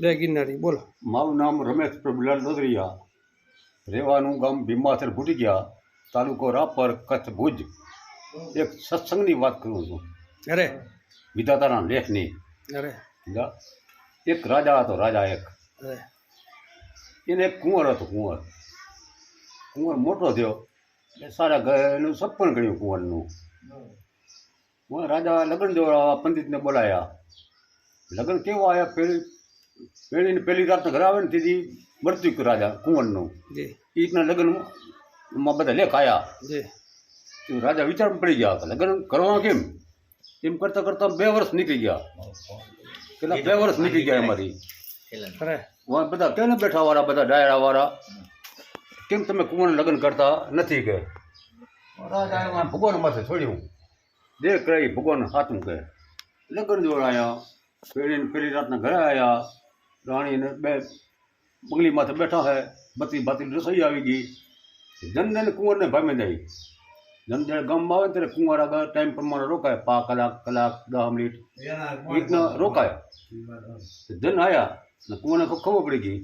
જય ગિરનારી બોલો. મારું નામ રમેશ પ્રભુલાલ દોદરિયા રહેવાનું ગામ ભીમાસર ગયા. તાલુકો રાપર કચ્છ ભુજ. એક સત્સંગની વાત કરું છું. અરે. વિધાતાના લેખની. અરે. એક રાજા હતો રાજા એક. એને એક કુંવર હતો કુંવર. કુંવર મોટો થયો. એટલે સારા ઘરનું સપન ગણ્યું કુંવરનું. કુંવર રાજા લગ્ન જોડાવા પંડિતને બોલાયા. લગ્ન કેવા આવ્યા? પેલી પેલીને પેલી રાત ઘરે આવે ને તેથી મૃત્યુ રાજા કુંવરનું. જી. એ રીતના લગ્નમાં બધા લેખ આવ્યા રાજા વિચાર પડી ગયા લગ્ન કરવા કેમ? એમ કરતાં કરતાં બે વર્ષ નીકળી ગયા. કેટલા બે વર્ષ નીકળી ગયા અમારી બધા કેને બેઠા વાળા બધા ડાયરા વાળા કેમ તમે કુંવર લગ્ન કરતા નથી કે? ભગવાન માથે છોડ્યું. દેખ રહી ભગવાન હાથું કે. લગ્ન જોડાયા. પેઢીને પેલી રાતના ઘરે આવ્યા રાણીને બે બંગલી માથે બેઠા હે બત્રી બાતી રસોઈ આવી ગઈ. જનજન કુંવરને ભામે જાય. જનજન ગામમાં આવે ત્યારે કુંવર આગળ ટાઈમ પ્રમાણે રોકાય. પા કલાક કલાક દસ મિનિટ. રીતના રોકાય. જન આવ્યા અને કુંવરને ખબર પડી ગઈ.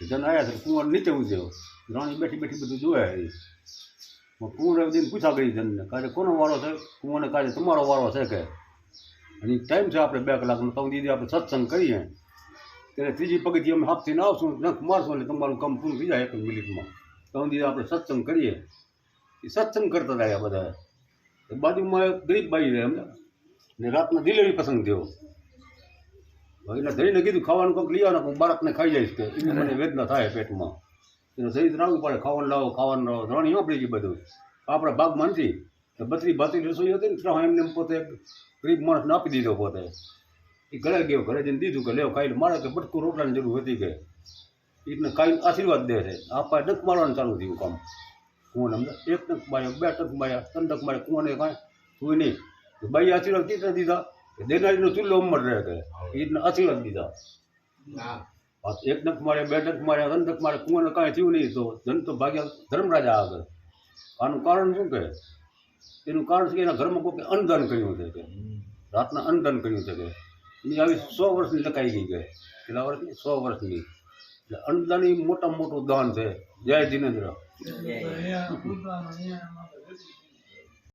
જન આવ્યા છે કુંવર નીચે ઉજ્યો રાણી બેઠી બેઠી બધું જોયા કુંવરે દિન પૂછા ગઈ જનને કાજે કોનો વારો છે? કુંવરને કાજે તમારો વારો છે કે? અને ટાઈમ છે આપણે બે કલાકનો તો દીદી આપણે સત્સંગ કરીએ. ત્યારે ત્રીજી પગથી અમે હાથથી આવશું નખ મારશું એટલે તમારું કામ પૂરું થઈ જાય એક મિનિટમાં. ત્રણ દિવસ આપણે સત્સંગ કરીએ. એ સત્સંગ કરતા રહ્યા બધા બાજુમાં ગરીબ બાઈ રહે એમને ને. રાતના દિલેરી પસંદ થયો. એટલે ધરીને કીધું, ખાવાનું કંઈક લઈ આવવાનું બાળકને ખાઈ જઈશ કે એની મને વેદના થાય પેટમાં. એને સહિત રાખવું પડે, ખાવાનું લાવો ખાવાનું લાવો. ધણી આપણી ગઈ બધું. આપણા ભાગમાં નથી. બત્રી બાત્રી રસોઈ હતી ને, ત્રણ એમને એમ પોતે ગરીબ માણસને આપી દીધો પોતે. એ ઘરે ગયો ઘરે જઈને દીધું કે લેવો ખાઈ મારે કે બટકું રોટલાની જરૂર હતી કે. એટલે કાંઈ આશીર્વાદ દે છે. આપા ડંક મારવાનું ચાલુ થયું કામ. કુંવર અમને એક ટંક માર્યો બે ટંક માર્યા ત્રણ ટંક માર્યા કુંવરને કાંઈ થયું નહીં. તો બાઈ આશીર્વાદ કેટલા દીધા? દેનારીનો ચૂલ્લો અમર રહે કે. એ રીતના આશીર્વાદ દીધા. એક ડંક માર્યા બે ડંક માર્યા ત્રણ ડંક માર્યા કુંવરને કાંઈ થયું નહીં. તો ધન તો ભાગ્યા ધર્મરાજા આગળ. આનું કારણ શું કે? એનું કારણ છે કે? એના ઘરમાં કોઈ અનદાન કર્યું છે કે. રાતના અનદાન કર્યું છે કે. એની આવી સો વર્ષની લખાઈ ગઈ છે કેટલા વર્ષની સો વર્ષની. એટલે અન્નદાન એ મોટામાં મોટું દાન છે. જય જીનેન્દ્ર.